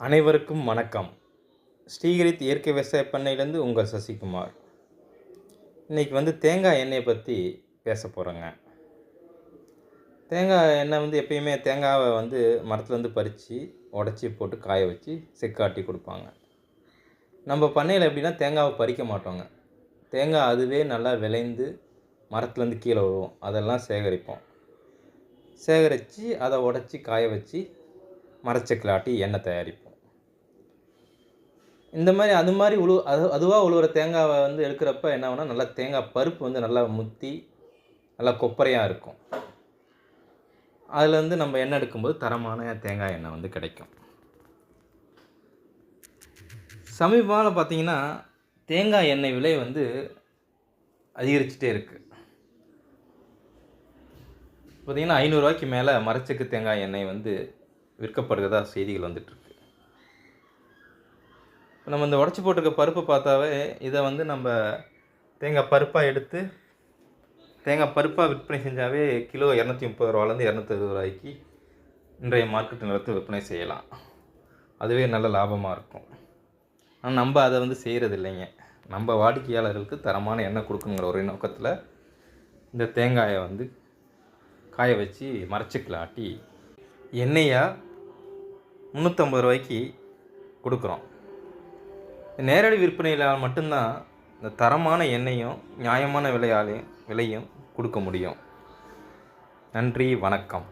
அனைவருக்கும் வணக்கம். ஸ்ரீகிரித் இயற்கை விவசாய பண்ணையிலேருந்து உங்கள் சசிகுமார். இன்றைக்கி வந்து தேங்காய் எண்ணெயை பற்றி பேச போகிறேங்க தேங்காய் எண்ணெய் வந்து எப்பயுமே தேங்காவை வந்து மரத்துலேருந்து பறித்து உடச்சி போட்டு காய வச்சு செக்காட்டி கொடுப்பாங்க. நம்ம பண்ணையில் எப்படின்னா தேங்காவை பறிக்க மாட்டோங்க. தேங்காய் அதுவே நல்லா விளைந்து மரத்துலேருந்து கீழே வரும். அதெல்லாம் சேகரிப்போம். சேகரித்து அதை உடச்சி காய வச்சு மரச்செக்கிலாட்டி எண்ணெய் தயாரிப்போம். இந்த மாதிரி அது மாதிரி உழு அது அதுவாக உழுவுற தேங்காவை வந்து எடுக்கிறப்ப என்ன ஆகும்னா நல்லா தேங்காய் பருப்பு வந்து நல்லா முத்தி நல்லா கொப்பரையாக இருக்கும். அதில் வந்து நம்ம எண்ணெய் எடுக்கும்போது தரமான தேங்காய் எண்ணெய் வந்து கிடைக்கும். சமீபமாக பார்த்தீங்கன்னா தேங்காய் எண்ணெய் விலை வந்து அதிகரிச்சுட்டே இருக்குது பார்த்தீங்கன்னா ஐநூறுரூவாய்க்கு மேலே மரச்செக்கு தேங்காய் எண்ணெய் வந்து விற்கப்படுகிறதா செய்திகள் வந்துட்டுருக்கு. இப்போ நம்ம இந்த உடச்சி போட்டிருக்க பருப்பை பார்த்தாவே இதை வந்து நம்ம தேங்காய் பருப்பாக எடுத்து தேங்காய் பருப்பாக விற்பனை செஞ்சாவே கிலோ இரநூத்தி முப்பது ரூபாலேருந்து இரநூத்தறுபது ரூபாய்க்கு இன்றைய மார்க்கெட் நிலத்தை விற்பனை செய்யலாம். அதுவே நல்ல லாபமாக இருக்கும். ஆனால் நம்ம அதை வந்து செய்கிறது இல்லைங்க நம்ம வாடிக்கையாளர்களுக்கு தரமான எண்ணெய் கொடுக்கணுங்கிற ஒரே நோக்கத்தில் இந்த தேங்காயை வந்து காய வச்சு மரச்சிக்கில் எண்ணெயாக முந்நூற்றம்பது ரூபாய்க்கு கொடுக்குறோம். நேரடி விற்பனையில் மட்டும்தான் இந்த தரமான எண்ணெயும் நியாயமான விலையாலையும் விலையும் கொடுக்க முடியும். நன்றி வணக்கம்.